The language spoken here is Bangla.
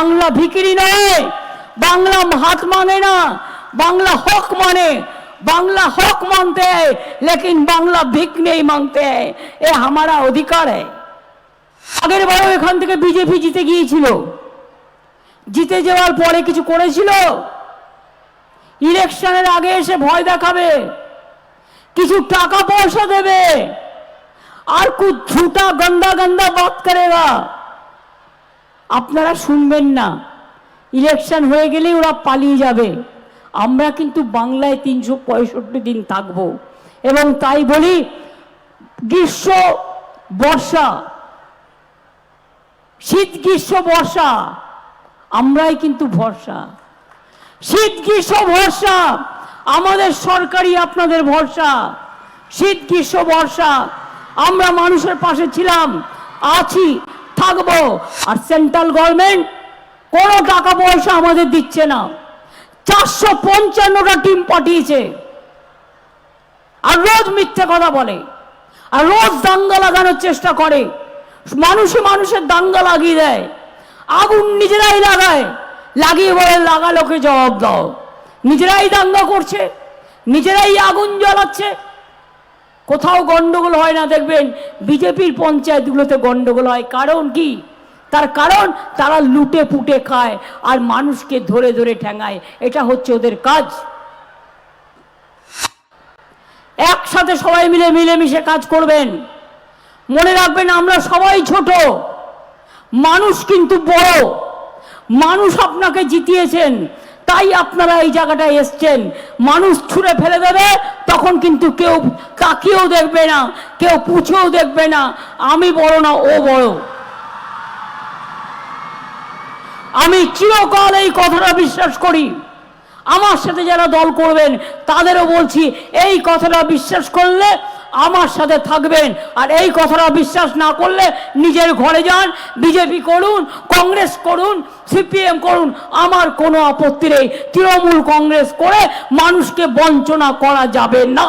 বাংলা ভিকিরি নয়, বাংলা হাত মানে না, বাংলা হক মানে বাংলা হক মানতে, লেকিন বাংলা ভিক নেই মানতে, এ हैं অধিকার আগের বারও এখান থেকে বিজেপি জিতে গিয়েছিল। জিতে যাওয়ার পরে কিছু করেছিল। ইলেকশনের আগে এসে ভয় দেখাবে, কিছু টাকা পয়সা দেবে, আর কু ঝুটা গন্দা গন্দা বাত করেগা। আপনারা শুনবেন না। ইলেকশন হয়ে গেলেই ওরা পালিয়ে যাবে। আমরা কিন্তু বাংলায় তিনশো পঁয়ষট্টি দিন থাকব। এবং তাই বলি, গ্রীষ্ম, বর্ষা, শীত, গ্রীষ্ম, বর্ষা, আমরাই কিন্তু ভরসা। শীত, গ্রীষ্ম ভরসা আমাদের সরকারি আপনাদের ভরসা। শীত, গ্রীষ্ম, বর্ষা, আমরা মানুষের পাশে ছিলাম, আছি থাকব। আর সেন্ট্রাল গভর্নমেন্ট কোনো টাকা পয়সা আমাদের দিচ্ছে না। চারশো পঞ্চান্নটা টিম পাঠিয়েছে। আর রোজ মিথ্যে কথা বলে। আর রোজ দাঙ্গা লাগানোর চেষ্টা করে। মানুষে মানুষের দাঙ্গা লাগিয়ে দেয়। আগুন নিজেরাই লাগায়। লাগিয়ে বলে লাগালোকে জবাব দাও। নিজেরাই দাঙ্গা করছে। নিজেরাই আগুন জ্বালাচ্ছে। কোথাও গন্ডগোল হয় না, দেখবেন বিজেপির পঞ্চায়েতগুলোতে গন্ডগোল হয়। কারণ কি? তার কারণ তারা লুটে পুটে খায় আর মানুষকে ধরে ধরে ঠেঙায় এটা হচ্ছে ওদের কাজ। একসাথে সবাই মিলে মিলেমিশে কাজ করবেন। মনে রাখবেন আমরা সবাই ছোট। মানুষ কিন্তু বড়। মানুষ আপনাকে জিতিয়েছেন। তাই আপনারা এই জায়গাটায় এসছেন। মানুষ ছুঁড়ে ফেলে দেবে, তখন কিন্তু কেউ তাকিয়েও দেখবে না, কেউ পুছেও দেখবে না। আমি বড় না, ও বড়। আমি চিরকাল এই কথাটা বিশ্বাস করি। আমার সাথে যারা দল করবেন, তাদেরও বলছি, এই কথাটা বিশ্বাস করলে আমার সাথে থাকবেন। আর এই কথাটা বিশ্বাস না করলে নিজের ঘরে যান, বিজেপি করুন, কংগ্রেস করুন, সিপিএম করুন, আমার কোনো আপত্তি নেই। তৃণমূল কংগ্রেস করে মানুষকে বঞ্চনা করা যাবে না।